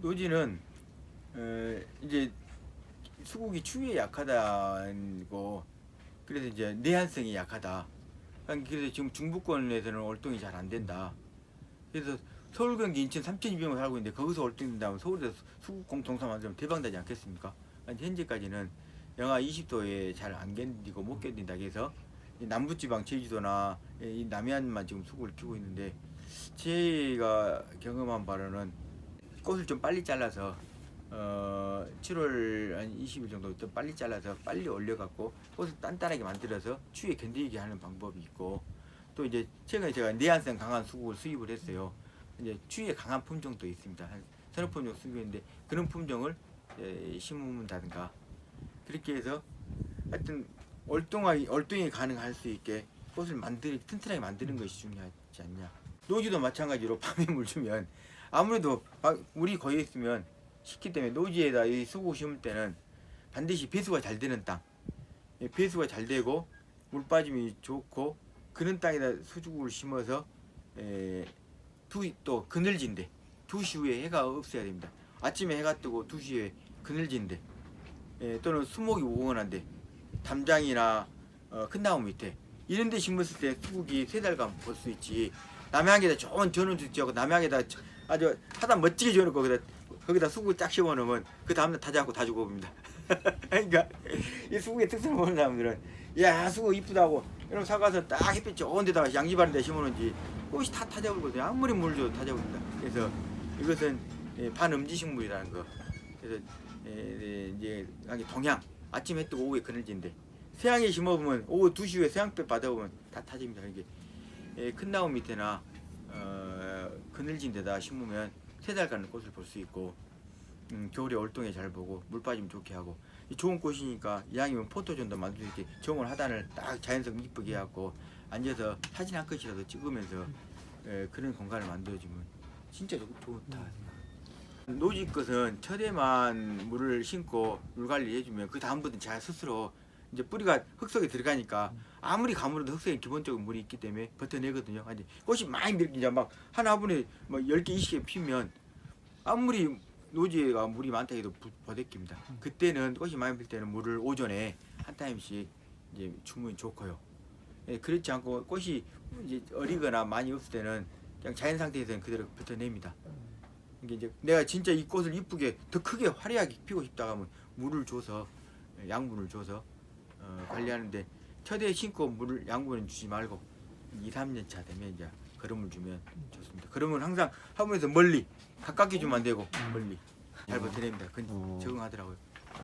노지는 어, 이제 수국이 추위에 약하다고 그래서 이제 내한성이 약하다. 그래서 지금 중부권에서는 월동이 잘 안 된다. 그래서 서울, 경기, 인천 3,200명 살고 있는데 거기서 월동된다면 서울에서 수국 공통사 만들면 대박 나지 않겠습니까? 현재까지는 영하 20도에 잘 안 견디고 못 견딘다 이 남부지방 제주도나 이 남해안만 지금 수국을 키우고 있는데 제가 경험한 바로는 꽃을 좀 빨리 잘라서 어 7월 한 20일 정도 좀 빨리 잘라서 빨리 올려갖고 꽃을 단단하게 만들어서 추위에 견디게 하는 방법이 있고 또 이제 최근에 제가 내한성 강한 수국을 수입을 했어요. 이제 추위에 강한 품종도 있습니다. 한 서너 품종 수입했는데 그런 품종을 에, 심는다든가 그렇게 해서 하여튼 월동이 월동이 가능할 수 있게 꽃을 만들 튼튼하게 만드는 것이 중요하지 않냐. 노지도 마찬가지로 밤에 물 주면 아무래도 아, 물이 거의 있으면 식기 때문에 노지에다 이 수국 심을 때는 반드시 배수가 잘 되는 땅, 예, 배수가 잘 되고 물 빠짐이 좋고 그런 땅에다 수국을 심어서 두또 그늘진데 2시 후에 해가 없어야 됩니다. 아침에 해가 뜨고 2시 에 그늘진데 예, 또는 수목이 우원한데 담장이나 어, 큰 나무 밑에 이런 데 심었을 때 수국이 세 달간 볼 수 있지. 남양에다 좋은 전원주 지하고 남양에다 저- 아주 하다 멋지게 지어놓고 거기다 거기다 수국 딱 심어놓으면 그 다음날 타지 않고 다 죽어봅니다. 그러니까 이 수국의 특성을 보는 사람들은 야 수국 이쁘다고 이러면 사가서 딱 햇빛 좋은 데다가 양지 바른 데 심어놓은지 꽃이 다 타져버리거든요. 아무리 물 줘도 타져버립니다. 그래서 이것은 예, 반음지식물이라는 거. 그래서 에, 에, 이제 동양. 아침 해 뜨고 오후에 그늘진데 세양에 심어보면 오후 2시 후에 세양볕 받아보면 다 타집니다. 이게 에, 큰 나무 밑에나 어, 그늘진 데다 심으면 세 달간 꽃을 볼 수 있고 음, 겨울에 월동에 잘 보고 물 빠짐 좋게 하고. 이 좋은 꽃이니까 이왕이면 포토존도 만들 수 있게 정원 하단을 딱 자연성 이쁘게 해갖고 앉아서 사진 한 컷이라도 찍으면서 에, 그런 공간을 만들어주면 진짜 좋, 좋다. 노지 것은 첫에만 물을 심고 물 관리해주면 그 다음부터는 잘 스스로 이제 뿌리가 흙 속에 들어가니까 아무리 가물어도 흙 속에 기본적으로 물이 있기 때문에 버텨내거든요. 아니 꽃이 많이 밀 이제 막한 화분에 막 10개, 20개 피면 아무리 노지가 물이 많다 해도 부- 버댓깁니다. 그때는 꽃이 많이 필 때는 물을 오전에 한 타임씩 이제 주면 좋고요. 예, 그렇지 않고 꽃이 이제 어리거나 많이 없을 때는 그냥 자연 상태에서는 그대로 버텨냅니다. 이게 이제 내가 진짜 이 꽃을 이쁘게 더 크게 화려하게 피고 싶다 하면 물을 줘서 예, 양분을 줘서 어, 관리하는데 첫해 심고 물을 양분을 주지 말고 2, 3년 차 되면 이제 거름을 주면 좋습니다. 그러면 항상 화분에서 멀리 가깝게 주면 안 되고 멀리 잘 버텨냅니다. 그 어. 적응하더라고요.